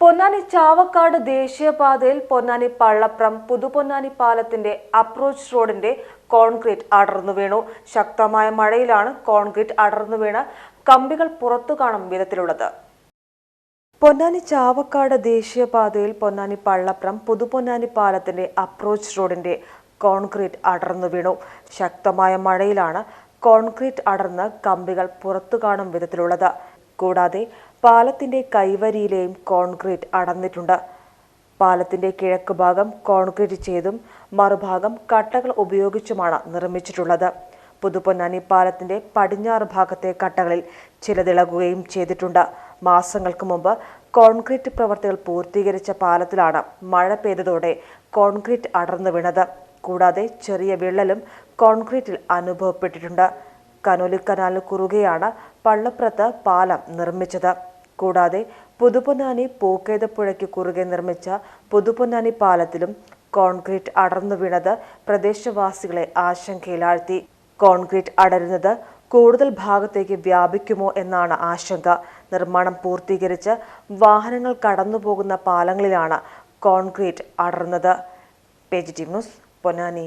പൊന്നാനി ചാവക്കാട് ദേശീയപാതയിൽ പൊന്നാനി പള്ളപ്രം പുതുപൊന്നാനി പാലത്തിന്റെ അപ്രോച്ച് റോഡിന്റെ കോൺക്രീറ്റ് അടർന്നു വീണു. ശക്തമായ മഴയിലാണ് കോൺക്രീറ്റ് അടർന്നു വീണ് കമ്പികൾ പുറത്തു കാണും വിധത്തിലുള്ളത്. പൊന്നാനി ചാവക്കാട് ദേശീയപാതയിൽ പൊന്നാനി പള്ളപ്രം പുതുപൊന്നാനി പാലത്തിന്റെ അപ്രോച്ച് റോഡിന്റെ കോൺക്രീറ്റ് അടർന്നു വീണു. ശക്തമായ മഴയിലാണ് കോൺക്രീറ്റ് അടർന്ന് കമ്പികൾ പുറത്തു കാണും വിധത്തിലുള്ളത്. കൂടാതെ പാലത്തിന്റെ കൈവരിയിലെയും കോൺക്രീറ്റ് അടന്നിട്ടുണ്ട് പാലത്തിന്റെ കിഴക്ക് ഭാഗം കോൺക്രീറ്റ് ചെയ്തും മറുഭാഗം കട്ടകൾ ഉപയോഗിച്ചുമാണ് നിർമ്മിച്ചിട്ടുള്ളത്. പുതുപൊന്നാനി പാലത്തിന്റെ പടിഞ്ഞാറ് ഭാഗത്തെ കട്ടകളിൽ ചിലതിളകുകയും ചെയ്തിട്ടുണ്ട്. മാസങ്ങൾക്ക് മുമ്പ് കോൺക്രീറ്റ് പ്രവർത്തികൾ പൂർത്തീകരിച്ച പാലത്തിലാണ് മഴ പെയ്തതോടെ കോൺക്രീറ്റ് അടർന്നു വീണത്. കൂടാതെ ചെറിയ വിള്ളലും കോൺക്രീറ്റിൽ അനുഭവപ്പെട്ടിട്ടുണ്ട്. കനോലി കനാലിന് കുറുകെയാണ് പള്ളപ്രത്ത് പാലം നിർമ്മിച്ചത്. കൂടാതെ പുതുപൊന്നാനി പൂക്കേതപ്പുഴയ്ക്ക് കുറുകെ നിർമ്മിച്ച പുതുപൊന്നാനി പാലത്തിലും കോൺക്രീറ്റ് അടർന്നു വീണത് പ്രദേശവാസികളെ ആശങ്കയിലാഴ്ത്തി. കോൺക്രീറ്റ് അടരുന്നത് കൂടുതൽ ഭാഗത്തേക്ക് വ്യാപിക്കുമോ എന്നാണ് ആശങ്ക. നിർമ്മാണം പൂർത്തീകരിച്ച് വാഹനങ്ങൾ കടന്നുപോകുന്ന പാലങ്ങളിലാണ് കോൺക്രീറ്റ് അടർന്നത്. Page news Ponnani.